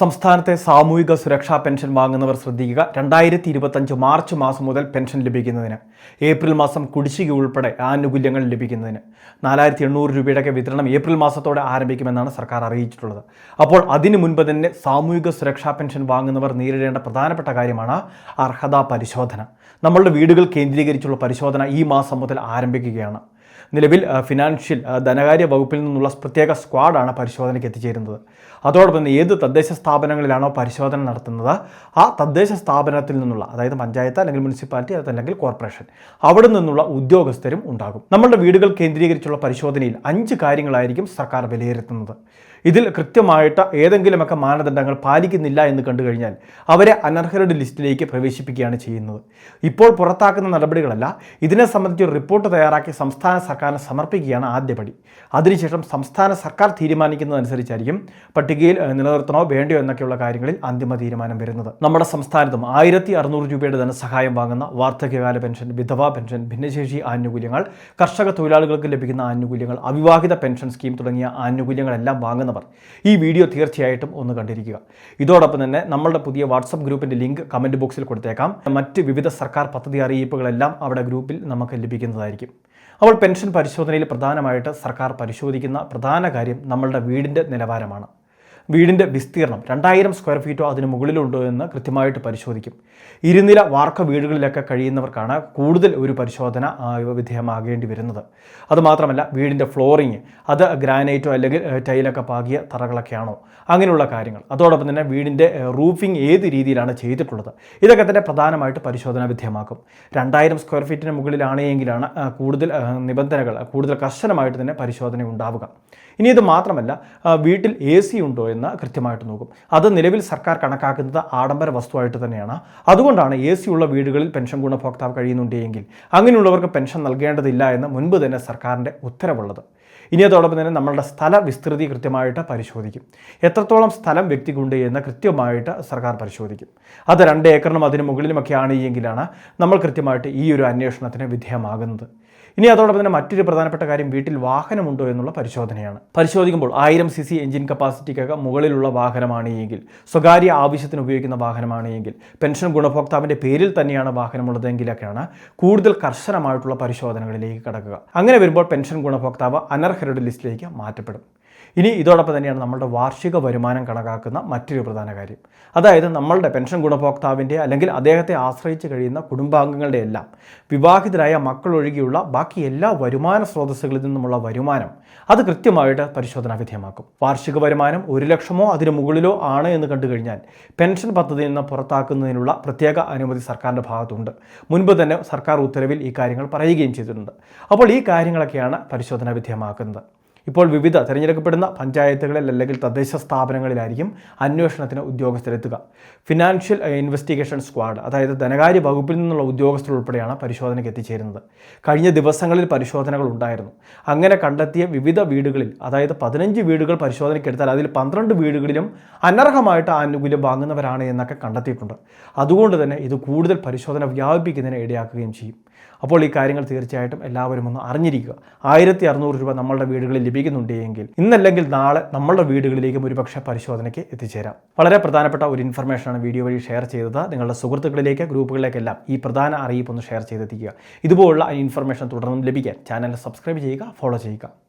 സംസ്ഥാനത്തെ സാമൂഹിക സുരക്ഷാ പെൻഷൻ വാങ്ങുന്നവർ ശ്രദ്ധിക്കുക. രണ്ടായിരത്തി ഇരുപത്തഞ്ച് മാർച്ച് മാസം മുതൽ പെൻഷൻ ലഭിക്കുന്നതിന്. ഏപ്രിൽ മാസം കുടിശ്ശിക ഉൾപ്പെടെ ആനുകൂല്യങ്ങൾ ലഭിക്കുന്നതിന്. നാലായിരത്തി എണ്ണൂറ് രൂപയുടെയൊക്കെ വിതരണം ഏപ്രിൽ മാസത്തോടെ ആരംഭിക്കുമെന്നാണ് സർക്കാർ അറിയിച്ചിട്ടുള്ളത്. അപ്പോൾ അതിനു മുൻപ് തന്നെ സാമൂഹിക സുരക്ഷാ പെൻഷൻ വാങ്ങുന്നവർ നേരിടേണ്ട പ്രധാനപ്പെട്ട കാര്യമാണ് അർഹതാ പരിശോധന. നമ്മളുടെ വീടുകൾ കേന്ദ്രീകരിച്ചുള്ള പരിശോധന ഈ മാസം മുതൽ ആരംഭിക്കുകയാണ്. നിലവിൽ ഫിനാൻഷ്യൽ ധനകാര്യ വകുപ്പിൽ നിന്നുള്ള പ്രത്യേക സ്ക്വാഡാണ് പരിശോധനയ്ക്ക് എത്തിച്ചേരുന്നത്. അതോടൊപ്പം തന്നെ ഏത് തദ്ദേശ സ്ഥാപനങ്ങളിലാണോ പരിശോധന നടത്തുന്നത് ആ തദ്ദേശ സ്ഥാപനത്തിൽ നിന്നുള്ള അതായത് പഞ്ചായത്ത് അല്ലെങ്കിൽ മുനിസിപ്പാലിറ്റി അതല്ലെങ്കിൽ കോർപ്പറേഷൻ അവിടെ നിന്നുള്ള ഉദ്യോഗസ്ഥരും ഉണ്ടാകും. നമ്മളുടെ വീടുകൾ കേന്ദ്രീകരിച്ചുള്ള പരിശോധനയിൽ അഞ്ച് കാര്യങ്ങളായിരിക്കും സർക്കാർ വിലയിരുത്തുന്നത്. ഇതിൽ കൃത്യമായിട്ട് ഏതെങ്കിലുമൊക്കെ മാനദണ്ഡങ്ങൾ പാലിക്കുന്നില്ല എന്ന് കണ്ടു കഴിഞ്ഞാൽ അവരെ അനർഹരുടെ ലിസ്റ്റിലേക്ക് പ്രവേശിപ്പിക്കുകയാണ് ചെയ്യുന്നത്. ഇപ്പോൾ പുറത്താക്കുന്ന നടപടികളല്ല ഇതിനെ സംബന്ധിച്ച് റിപ്പോർട്ട് തയ്യാറാക്കി സംസ്ഥാന സർക്കാരിന് സമർപ്പിക്കുകയാണ് ആദ്യപടി അതിനുശേഷം സംസ്ഥാന സർക്കാർ തീരുമാനിക്കുന്നതനുസരിച്ചായിരിക്കും പട്ടികയിൽ നിലനിർത്തണോ വേണ്ടയോ എന്നൊക്കെയുള്ള കാര്യങ്ങളിൽ അന്തിമ തീരുമാനം വരുന്നത്. നമ്മുടെ സംസ്ഥാനത്തും ആയിരത്തി അറുന്നൂറ് രൂപയുടെ ധനസഹായം വാങ്ങുന്ന വാർദ്ധക്യകാല പെൻഷൻ വിധവാ പെൻഷൻ ഭിന്നശേഷി ആനുകൂല്യങ്ങൾ കർഷക തൊഴിലാളികൾക്ക് ലഭിക്കുന്ന ആനുകൂല്യങ്ങൾ അവിവാഹിത പെൻഷൻ സ്കീം തുടങ്ങിയ ആനുകൂല്യങ്ങളെല്ലാം വാങ്ങുന്നവർ ഈ വീഡിയോ തീർച്ചയായിട്ടും ഒന്ന് കണ്ടിരിക്കുക. ഇതോടൊപ്പം തന്നെ നമ്മളുടെ പുതിയ വാട്സപ്പ് ഗ്രൂപ്പിന്റെ ലിങ്ക് കമന്റ് ബോക്സിൽ കൊടുത്തേക്കാം. മറ്റ് വിവിധ സർക്കാർ പദ്ധതി അറിയിപ്പുകളെല്ലാം അവിടെ ഗ്രൂപ്പിൽ നമുക്ക് ലഭിക്കുന്നതായിരിക്കും. അപ്പോൾ പെൻഷൻ പരിശോധനയിൽ പ്രധാനമായിട്ട് സർക്കാർ പരിശോധിക്കുന്ന പ്രധാന കാര്യം നമ്മളുടെ വീടിന്റെ നിലവാരമാണ്. വീടിന്റെ വിസ്തീർണം രണ്ടായിരം സ്ക്വയർ ഫീറ്റോ അതിന് മുകളിലുണ്ടോ എന്ന് കൃത്യമായിട്ട് പരിശോധിക്കും. ഇരുനില വാർക്ക വീടുകളിലൊക്കെ കഴിയുന്നവർക്കാണ് കൂടുതൽ ഒരു പരിശോധന വിധേയമാകേണ്ടി വരുന്നത്. അതുമാത്രമല്ല വീടിന്റെ ഫ്ലോറിങ് അത് ഗ്രാനൈറ്റോ അല്ലെങ്കിൽ ടൈലൊക്കെ പാകിയ തറകളൊക്കെയാണോ? അങ്ങനെയുള്ള കാര്യങ്ങൾ. അതോടൊപ്പം തന്നെ വീടിന്റെ റൂഫിംഗ് ഏത് രീതിയിലാണ് ചെയ്തിട്ടുള്ളത്? ഇതൊക്കെ തന്നെ പ്രധാനമായിട്ട് പരിശോധന വിധേയമാക്കും. രണ്ടായിരം സ്ക്വയർ ഫീറ്റിന് മുകളിലാണെങ്കിലാണ് എങ്കിലാണ് കൂടുതൽ നിബന്ധനകൾ കൂടുതൽ കർശനമായിട്ട് തന്നെ പരിശോധന ഉണ്ടാവുക. ഇനി ഇത് മാത്രമല്ല വീട്ടിൽ എ സി ഉണ്ടോ എന്ന് കൃത്യമായിട്ട് നോക്കും. അത് നിലവിൽ സർക്കാർ കണക്കാക്കുന്നത് ആഡംബര വസ്തുവായിട്ട് തന്നെയാണ്. അതുകൊണ്ടാണ് എ സി ഉള്ള വീടുകളിൽ പെൻഷൻ ഗുണഭോക്താവ് കഴിയുന്നുണ്ടെങ്കിൽ അങ്ങനെയുള്ളവർക്ക് പെൻഷൻ നൽകേണ്ടതില്ല എന്ന് മുൻപ് തന്നെ സർക്കാരിന്റെ ഉത്തരവുള്ളത്. ഇനി അതോടൊപ്പം തന്നെ നമ്മളുടെ സ്ഥല വിസ്തൃതി കൃത്യമായിട്ട് പരിശോധിക്കും. എത്രത്തോളം സ്ഥലം വ്യക്തിക്കുണ്ട് എന്ന് കൃത്യമായിട്ട് സർക്കാർ പരിശോധിക്കും. അത് രണ്ട് ഏക്കറിനും അതിന് മുകളിലുമൊക്കെ ആണ് എങ്കിലാണ് നമ്മൾ കൃത്യമായിട്ട് ഈ ഒരു അന്വേഷണത്തിന് വിധേയമാകുന്നത്. ഇനി അതോടൊപ്പം തന്നെ മറ്റൊരു പ്രധാനപ്പെട്ട കാര്യം വീട്ടിൽ വാഹനമുണ്ടോ എന്നുള്ള പരിശോധനയാണ്. പരിശോധിക്കുമ്പോൾ ആയിരം സി സി എഞ്ചിൻ കപ്പാസിറ്റിക്കൊക്കെ മുകളിലുള്ള വാഹനമാണ് എങ്കിൽ സ്വകാര്യ ആവശ്യത്തിന് ഉപയോഗിക്കുന്ന വാഹനമാണ് എങ്കിൽ പെൻഷൻ ഗുണഭോക്താവിന്റെ പേരിൽ തന്നെയാണ് വാഹനമുള്ളതെങ്കിലൊക്കെയാണ് കൂടുതൽ കർശനമായിട്ടുള്ള പരിശോധനകളിലേക്ക് കടക്കുക. അങ്ങനെ വരുമ്പോൾ പെൻഷൻ ഗുണഭോക്താവ് അനർഹരുടെ ലിസ്റ്റിലേക്ക് മാറ്റപ്പെടും. ഇനി ഇതോടൊപ്പം തന്നെയാണ് നമ്മളുടെ വാർഷിക വരുമാനം കണക്കാക്കുന്ന മറ്റൊരു പ്രധാന കാര്യം. അതായത് നമ്മളുടെ പെൻഷൻ ഗുണഭോക്താവിന്റെ അല്ലെങ്കിൽ അദ്ദേഹത്തെ ആശ്രയിച്ച് കഴിയുന്ന കുടുംബാംഗങ്ങളുടെ എല്ലാം വിവാഹിതരായ മക്കൾ ഒഴികെയുള്ള ബാക്കി എല്ലാ വരുമാന സ്രോതസ്സുകളിൽ നിന്നുമുള്ള വരുമാനം അത് കൃത്യമായിട്ട് പരിശോധനാ വിധേയമാക്കും. വാർഷിക വരുമാനം ഒരു ലക്ഷമോ അതിന് മുകളിലോ ആണ് എന്ന് കണ്ടു കഴിഞ്ഞാൽ പെൻഷൻ പദ്ധതിയിൽ നിന്ന് പുറത്താക്കുന്നതിനുള്ള പ്രത്യേക അനുമതി സർക്കാരിന്റെ ഭാഗത്തുണ്ട്. മുൻപ് തന്നെ സർക്കാർ ഉത്തരവിൽ ഈ കാര്യങ്ങൾ പറയുകയും ചെയ്തിട്ടുണ്ട്. അപ്പോൾ ഈ കാര്യങ്ങളൊക്കെയാണ് പരിശോധനാ വിധേയമാക്കുന്നത്. ഇപ്പോൾ വിവിധ തിരഞ്ഞെടുക്കപ്പെടുന്ന പഞ്ചായത്തുകളിൽ അല്ലെങ്കിൽ തദ്ദേശ സ്ഥാപനങ്ങളിലായിരിക്കും അന്വേഷണത്തിന് ഉദ്യോഗസ്ഥരെത്തുക. ഫിനാൻഷ്യൽ ഇൻവെസ്റ്റിഗേഷൻ സ്ക്വാഡ് അതായത് ധനകാര്യ വകുപ്പിൽ നിന്നുള്ള ഉദ്യോഗസ്ഥർ ഉൾപ്പെടെയാണ് പരിശോധനയ്ക്ക് എത്തിച്ചേരുന്നത്. കഴിഞ്ഞ ദിവസങ്ങളിൽ പരിശോധനകൾ ഉണ്ടായിരുന്നു. അങ്ങനെ കണ്ടെത്തിയ വിവിധ വീടുകളിൽ അതായത് പതിനഞ്ച് വീടുകൾ പരിശോധനയ്ക്കെടുത്താൽ അതിൽ പന്ത്രണ്ട് വീടുകളിലും അനർഹമായിട്ട് ആനുകൂല്യം വാങ്ങുന്നവരാണ് എന്നൊക്കെ കണ്ടെത്തിയിട്ടുണ്ട്. അതുകൊണ്ട് തന്നെ ഇത് കൂടുതൽ പരിശോധന വ്യാപിപ്പിക്കുന്നതിന് ഇടയാക്കുകയും ചെയ്യും. അപ്പോൾ ഈ കാര്യങ്ങൾ തീർച്ചയായിട്ടും എല്ലാവരും ഒന്ന് അറിഞ്ഞിരിക്കുക. ആയിരത്തി അറുന്നൂറ് രൂപ നമ്മളുടെ വീടുകളിൽ ലഭിക്കുന്നുണ്ടെങ്കിൽ ഇന്നല്ലെങ്കിൽ നാളെ നമ്മളുടെ വീടുകളിലേക്കും ഒരുപക്ഷെ പരിശോധനയ്ക്ക് എത്തിച്ചേരാം. വളരെ പ്രധാനപ്പെട്ട ഒരു ഇൻഫർമേഷനാണ് വീഡിയോ വഴി ഷെയർ ചെയ്തത്. നിങ്ങളുടെ സുഹൃത്തുക്കളിലേക്ക് ഗ്രൂപ്പുകളിലേക്കെല്ലാം ഈ പ്രധാന അറിയിപ്പ് ഒന്ന് ഷെയർ ചെയ്തെത്തിക്കുക. ഇതുപോലുള്ള ഇൻഫർമേഷൻ തുടർന്നും ലഭിക്കാൻ ചാനൽ സബ്സ്ക്രൈബ് ചെയ്യുക ഫോളോ ചെയ്യുക.